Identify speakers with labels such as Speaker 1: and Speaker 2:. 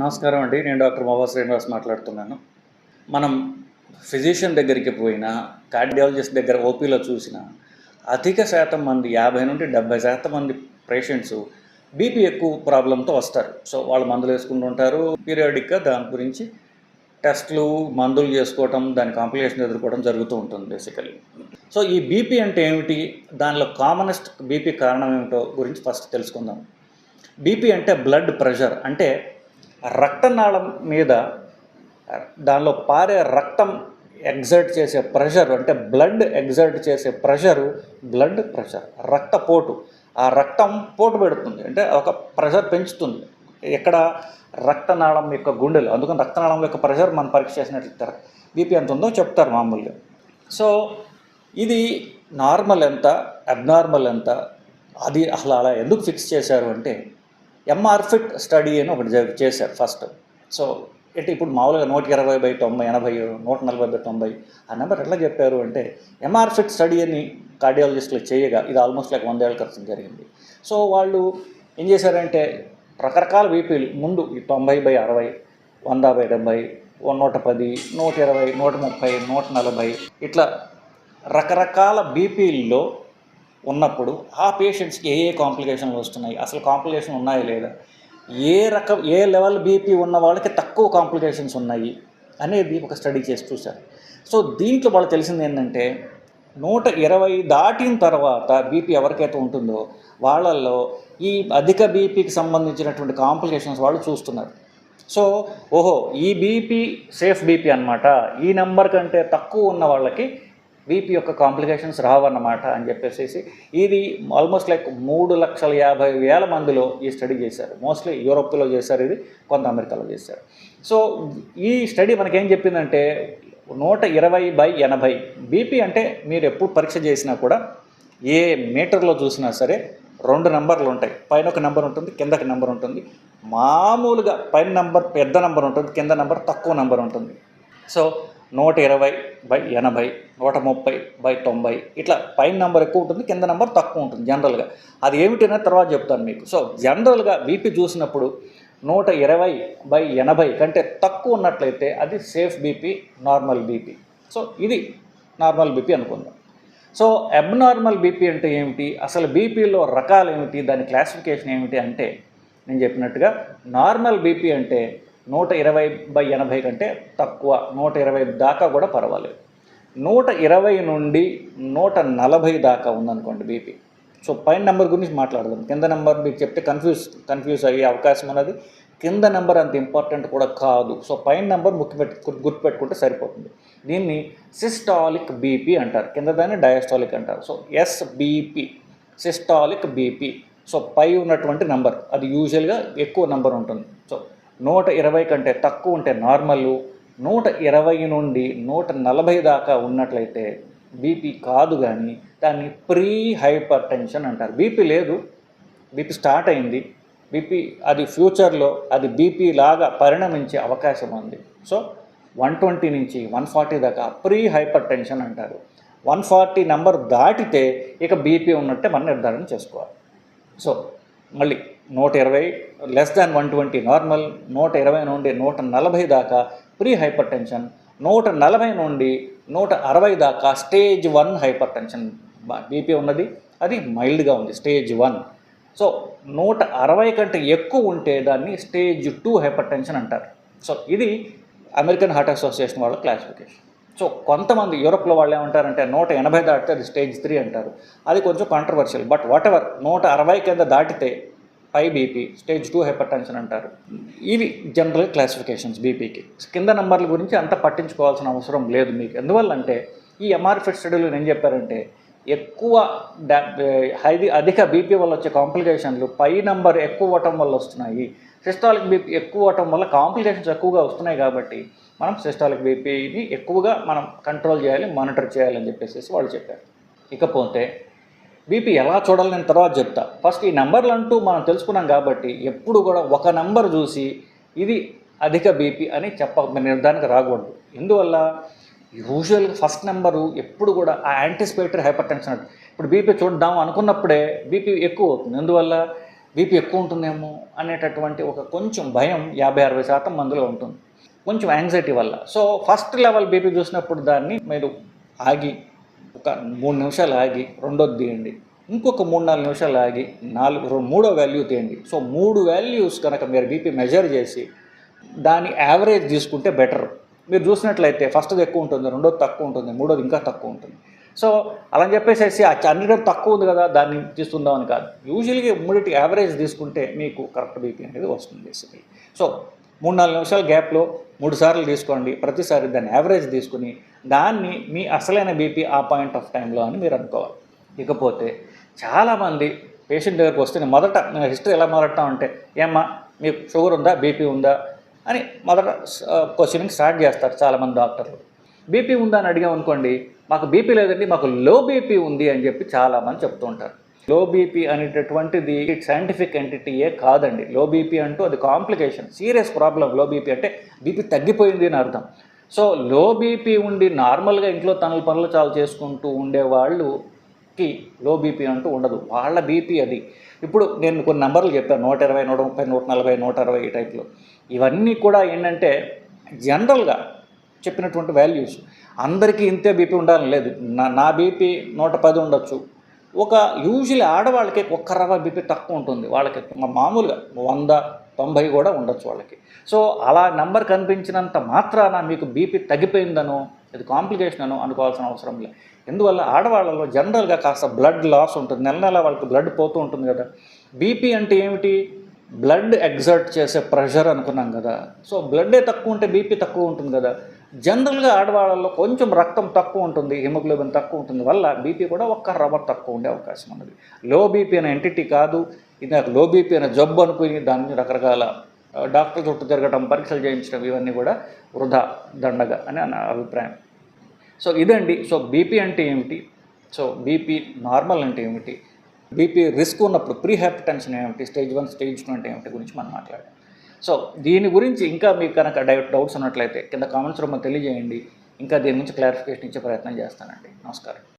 Speaker 1: నమస్కారం అండి. నేను డాక్టర్ మోబా శ్రీనివాస్ మాట్లాడుతున్నాను. మనం ఫిజిషియన్ దగ్గరికి పోయినా కార్డియాలజిస్ట్ దగ్గర ఓపీలో చూసిన అధిక శాతం మంది యాభై నుండి డెబ్బై శాతం మంది పేషెంట్స్ బీపీ ఎక్కువ ప్రాబ్లంతో వస్తారు. సో వాళ్ళు మందులు వేసుకుంటుంటారు పీరియాడిక్గా దాని గురించి టెస్ట్లు మందులు చేసుకోవటం దాని కాంప్లికేషన్ ఎదుర్కోవడం జరుగుతూ ఉంటుంది బేసికలీ సో ఈ బీపీ అంటే ఏమిటి? దానిలో కామనెస్ట్ బీపీ కారణం ఏమిటో గురించి ఫస్ట్ తెలుసుకుందాం. బీపీ అంటే బ్లడ్ ప్రెషర్. అంటే రక్తనాళం మీద దానిలో పారే రక్తం ఎగ్జర్ట్ చేసే ప్రెషర్ అంటే బ్లడ్ ఎగ్జర్ట్ చేసే ప్రెషరు బ్లడ్ ప్రెషర్ రక్తపోటు. ఆ రక్తం పోటు పెడుతుంది అంటే ఒక ప్రెషర్ పెంచుతుంది. ఎక్కడ? రక్తనాళం యొక్క గుండెలు. అందుకని రక్తనాళం యొక్క ప్రెషర్ మనం పరీక్ష చేసినట్లు ఇస్తారు బీపీ ఎంత ఉందో చెప్తారు మామూలుగా. సో ఇది నార్మల్ ఎంత అబ్నార్మల్ ఎంత అది అసలు అలా ఎందుకు ఫిక్స్ చేశారు అంటే ఎంఆర్ఫిట్ స్టడీ అని ఒకటి చేశారు ఫస్ట్ సో అంటే ఇప్పుడు మామూలుగా నూట ఇరవై బై తొంభై ఎనభై నూట నలభై బై తొంభై ఆ నెంబర్ ఎట్లా చెప్పారు అంటే ఎంఆర్ఫిట్ స్టడీ అని కార్డియాలజిస్టులు చేయగా ఇది ఆల్మోస్ట్ లైక్ వందేళ్ళ క్రితం జరిగింది. సో వాళ్ళు ఏం చేశారంటే రకరకాల బీపీలు ముందు ఈ తొంభై బై అరవై వంద బై డెబ్బై నూట పది నూట ఇరవై నూట ముప్పై నూట నలభై ఇట్లా రకరకాల బీపీల్లో ఉన్నప్పుడు ఆ పేషెంట్స్కి ఏ ఏ కాంప్లికేషన్లు వస్తున్నాయి? అసలు కాంప్లికేషన్ ఉన్నాయా లేదా? ఏ రకం ఏ లెవెల్ బీపీ ఉన్న వాళ్ళకి తక్కువ కాంప్లికేషన్స్ ఉన్నాయి అనేది ఒక స్టడీ చేసి చూశారు. సో దీంట్లో వాళ్ళు తెలిసింది ఏంటంటే నూట ఇరవై దాటిన తర్వాత బీపీ ఎవరికైతే ఉంటుందో వాళ్ళల్లో ఈ అధిక బీపీకి సంబంధించినటువంటి కాంప్లికేషన్స్ వాళ్ళు చూస్తున్నారు. సో ఓహో ఈ బీపీ సేఫ్ బీపీ అన్నమాట. ఈ నెంబర్ కంటే తక్కువ ఉన్న వాళ్ళకి బీపీ యొక్క కాంప్లికేషన్స్ రావన్నమాట అని చెప్పేసి ఇది ఆల్మోస్ట్ లైక్ మూడు లక్షల యాభై వేల మందిలో ఈ స్టడీ చేశారు. మోస్ట్లీ యూరోప్లో చేశారు ఇది కొంత అమెరికాలో చేశారు. సో ఈ స్టడీ మనకేం చెప్పిందంటే నూట ఇరవై బై ఎనభై బీపీ అంటే మీరు ఎప్పుడు పరీక్ష చేసినా కూడా ఏ మీటర్లో చూసినా సరే రెండు నెంబర్లు ఉంటాయి. పైన ఒక నెంబర్ ఉంటుంది కిందకి నెంబర్ ఉంటుంది. మామూలుగా పైన నెంబర్ పెద్ద నెంబర్ ఉంటుంది కింద నెంబర్ తక్కువ నెంబర్ ఉంటుంది. సో నూట ఇరవై బై ఎనభై నూట ముప్పై బై తొంభై. ఇట్లా పైన నెంబర్ ఎక్కువ ఉంటుంది కింద నెంబర్ తక్కువ ఉంటుంది జనరల్గా అది ఏమిటనే తర్వాత చెప్తాను మీకు. సో జనరల్గా బీపీ చూసినప్పుడు నూట ఇరవై బై ఎనభై కంటే తక్కువ ఉన్నట్లయితే అది safe BP normal BP so ఇది నార్మల్ బీపీ అనుకుందాం. సో అబ్నార్మల్ బీపీ అంటే ఏమిటి? అసలు బీపీలో రకాలు ఏమిటి? దాని క్లాసిఫికేషన్ ఏమిటి? అంటే నేను చెప్పినట్టుగా నార్మల్ బీపీ అంటే నూట ఇరవై బై ఎనభై కంటే తక్కువ నూట ఇరవై దాకా కూడా పర్వాలేదు. నూట ఇరవై నుండి నూట నలభై దాకా ఉందనుకోండి బీపీ సో పైన నెంబర్ గురించి మాట్లాడదాం. కింద నెంబర్ మీకు చెప్తే కన్ఫ్యూజ్ కన్ఫ్యూజ్ అయ్యే అవకాశం ఉన్నది. కింద నెంబర్ అంత ఇంపార్టెంట్ కూడా కాదు. సో పైన నెంబర్ ముఖ్యపెట్టు గుర్తుపెట్టుకుంటే సరిపోతుంది. దీన్ని సిస్టాలిక్ బీపీ అంటారు. కింద దాన్ని డయాస్టాలిక్ అంటారు. So SBP systolic BP so పై ఉన్నటువంటి నెంబర్ అది యూజువల్గా ఎక్కువ నెంబర్ ఉంటుంది. సో నూట ఇరవై కంటే తక్కువ ఉంటే నార్మల్ నూట ఇరవై నుండి నూట నలభై దాకా ఉన్నట్లయితే బీపీ కాదు కానీ దాన్ని ప్రీ హైపర్ టెన్షన్ అంటారు. బీపీ లేదు బీపీ స్టార్ట్ అయింది బీపీ అది ఫ్యూచర్లో అది బీపీ లాగా పరిణమించే అవకాశం ఉంది. సో వన్ ట్వంటీ నుంచి వన్ ఫార్టీ దాకా ప్రీ హైపర్ టెన్షన్ అంటారు. వన్ ఫార్టీ నెంబర్ దాటితే ఇక బీపీ ఉన్నట్టే మనం నిర్ధారణ చేసుకోవాలి. సో మళ్ళీ నూట ఇరవై less than one twenty normal నూట ఇరవై నుండి నూట నలభై దాకా ప్రీ హైపర్ టెన్షన్ నూట నలభై నుండి నూట అరవై దాకా stage one hypertension BP ఉన్నది. అది మైల్డ్గా ఉంది స్టేజ్ వన్ సో నూట అరవై కంటే ఎక్కువ ఉంటే దాన్ని స్టేజ్ టూ హైపర్ టెన్షన్ అంటారు. సో ఇది అమెరికన్ హార్ట్ అసోసియేషన్ వాళ్ళ క్లాసిఫికేషన్ సో కొంతమంది యూరోప్లో వాళ్ళు ఏమంటారంటే నూట ఎనభై దాటితే అది స్టేజ్ త్రీ అంటారు. అది కొంచెం కాంట్రవర్షియల్ బట్ వాట్ ఎవర్ నూట అరవై కింద దాటితే high BP stage two hypertension అంటారు. ఇవి జనరల్ క్లాసిఫికేషన్స్ బీపీకి. కింద నెంబర్ల గురించి అంత పట్టించుకోవాల్సిన అవసరం లేదు మీకు. ఎందువల్ల అంటే ఈ ఎంఆర్ఫిట్ స్టడీలో ఏం చెప్పారంటే ఎక్కువ డా- అధిక బీపీ వల్ల వచ్చే కాంప్లికేషన్లు పై నంబర్ ఎక్కువ అవ్వటం వల్ల వస్తున్నాయి. సిస్టాలిక్ బీపీ ఎక్కువ అవ్వటం వల్ల కాంప్లికేషన్స్ ఎక్కువగా వస్తున్నాయి కాబట్టి మనం సిస్టాలిక్ బీపీని ఎక్కువగా మనం కంట్రోల్ చేయాలి మానిటర్ చేయాలని చెప్పేసి వాళ్ళు చెప్పారు. ఇకపోతే బీపీ ఎలా చూడాలి నేను తర్వాత చెప్తా. ఫస్ట్ ఈ నెంబర్లు అంటూ మనం తెలుసుకున్నాం కాబట్టి ఎప్పుడు కూడా ఒక నెంబర్ చూసి ఇది అధిక బీపీ అని చెప్ప నిర్ధారణకు రాకూడదు. ఎందువల్ల? యూజువల్గా ఫస్ట్ నెంబరు ఎప్పుడు కూడా ఆ యాంటిసిపేటరీ హైపర్ టెన్షన్ ఇప్పుడు బీపీ చూద్దాం అనుకున్నప్పుడే బీపీ ఎక్కువ అవుతుంది. ఎందువల్ల? బీపీ ఎక్కువ ఉంటుందేమో అనేటటువంటి ఒక కొంచెం భయం యాభై అరవై శాతం మందిలో ఉంటుంది. కొంచెం యాంగ్జైటీ వల్ల. సో ఫస్ట్ లెవెల్ బీపీ చూసినప్పుడు దాన్ని మీరు ఆగి ఒక మూడు నిమిషాలు ఆగి రెండోది తీయండి. ఇంకొక మూడు నాలుగు నిమిషాలు ఆగి నాలుగు మూడో వాల్యూ తీయండి. సో మూడు వాల్యూస్ కనుక మీరు బీపీ మెజర్ చేసి దాని యావరేజ్ తీసుకుంటే బెటర్ మీరు చూసినట్లయితే ఫస్ట్ది ఎక్కువ ఉంటుంది రెండోది తక్కువ ఉంటుంది మూడోది ఇంకా తక్కువ ఉంటుంది. సో అలా అని చెప్పేసి ఆ అన్నిటికీ తక్కువ ఉంది కదా దాన్ని తీసుకుందామని కాదు. యూజువల్గా ఇమ్మీడియట్ యావరేజ్ తీసుకుంటే మీకు కరెక్ట్ బీపీ అనేది వస్తుంది బేసికలీ సో మూడు నాలుగు నిమిషాల గ్యాప్లో మూడు సార్లు తీసుకోండి. ప్రతిసారి దాన్ని యావరేజ్ తీసుకుని దాన్ని మీ అసలైన బీపీ ఆ పాయింట్ ఆఫ్ టైంలో అని మీరు అనుకోవాలి. ఇకపోతే చాలామంది పేషెంట్ దగ్గరకు వస్తే మొదట హిస్టరీ ఎలా మొదలెట్టామంటే ఏమ్మా మీకు షుగర్ ఉందా? బీపీ ఉందా? అని మొదట క్వశ్చనింగ్ స్టార్ట్ చేస్తారు చాలామంది డాక్టర్లు బీపీ ఉందా అని అడిగాం అనుకోండి మాకు బీపీ లేదండి మాకు లో బీపీ ఉంది అని చెప్పి చాలామంది చెప్తూ ఉంటారు. లో బీపీ అనేటటువంటిది సైంటిఫిక్ ఎంటిటీయే కాదండి. లో బీపీ అంటూ అది complication serious problem low BP అంటే బీపీ తగ్గిపోయింది అని అర్థం. సో లో బీపీ ఉండి నార్మల్గా ఇంట్లో తనల పనులు చాలా చేసుకుంటూ ఉండే వాళ్ళుకి లో బీపీ అంటూ ఉండదు. వాళ్ళ బీపీ అది. ఇప్పుడు నేను కొన్ని నెంబర్లు చెప్పాను. నూట ఇరవై నూట ముప్పై నూట నలభై నూట అరవై ఈ టైప్లో. ఇవన్నీ కూడా ఏంటంటే జనరల్గా చెప్పినటువంటి వాల్యూస్. అందరికీ ఇంతే బీపీ ఉండాలని లేదు. నా నా బీపీ నూట పది ఉండొచ్చు. ఒక యూజువల్లీ ఆడవాళ్ళకి ఒక్క రవ్వ బీపీ తక్కువ ఉంటుంది. వాళ్ళకి మా- మామూలుగా వంద తొంభై కూడా ఉండొచ్చు వాళ్ళకి. సో అలా నెంబర్ కనిపించినంత మాత్రాన మీకు బీపీ తగ్గిపోయిందనో ఇది కాంప్లికేషన్ అనో అనుకోవాల్సిన అవసరం లేదు. ఎందువల్ల ఆడవాళ్ళలో జనరల్గా కాస్త బ్లడ్ లాస్ ఉంటుంది. నెల నెల వాళ్ళకి బ్లడ్ పోతూ ఉంటుంది కదా. బీపీ అంటే ఏమిటి? బ్లడ్ ఎగ్జర్ట్ చేసే ప్రెషర్ అనుకున్నాం కదా. సో బ్లడ్డే తక్కువ ఉంటే బీపీ తక్కువ ఉంటుంది కదా. జనరల్గా ఆడవాళ్ళలో కొంచెం రక్తం తక్కువ ఉంటుంది హిమోగ్లోబిన్ తక్కువ ఉంటుంది వల్ల బీపీ కూడా ఒక్క రవ్వ తక్కువ ఉండే అవకాశం ఉన్నది. లో బీపీ అనే ఎంటిటీ కాదు ఇది నాకు లో బీపీ అనే జబ్బు అనుకుని దాన్ని రకరకాల డాక్టర్ చుట్టూ తిరగడం పరీక్షలు చేయించడం ఇవన్నీ కూడా వృధా దండగా అని నా అభిప్రాయం. సో ఇదండి. సో బీపీ అంటే ఏమిటి? సో బీపీ నార్మల్ అంటే ఏమిటి? బీపీ రిస్క్ ఉన్నప్పుడు ప్రీ హైపర్ ఏమిటి? స్టేజ్ వన్ స్టేజ్ టూ అంటే ఏమిటి గురించి మనం మాట్లాడాం. సో దీని గురించి ఇంకా మీకు కనుక డౌట్స్ ఉన్నట్లయితే కింద కామెంట్స్ రూమ్లో తెలియజేయండి. ఇంకా దీని గురించి క్లారిఫికేషన్ ఇచ్చే ప్రయత్నం చేస్తానండి. నమస్కారం.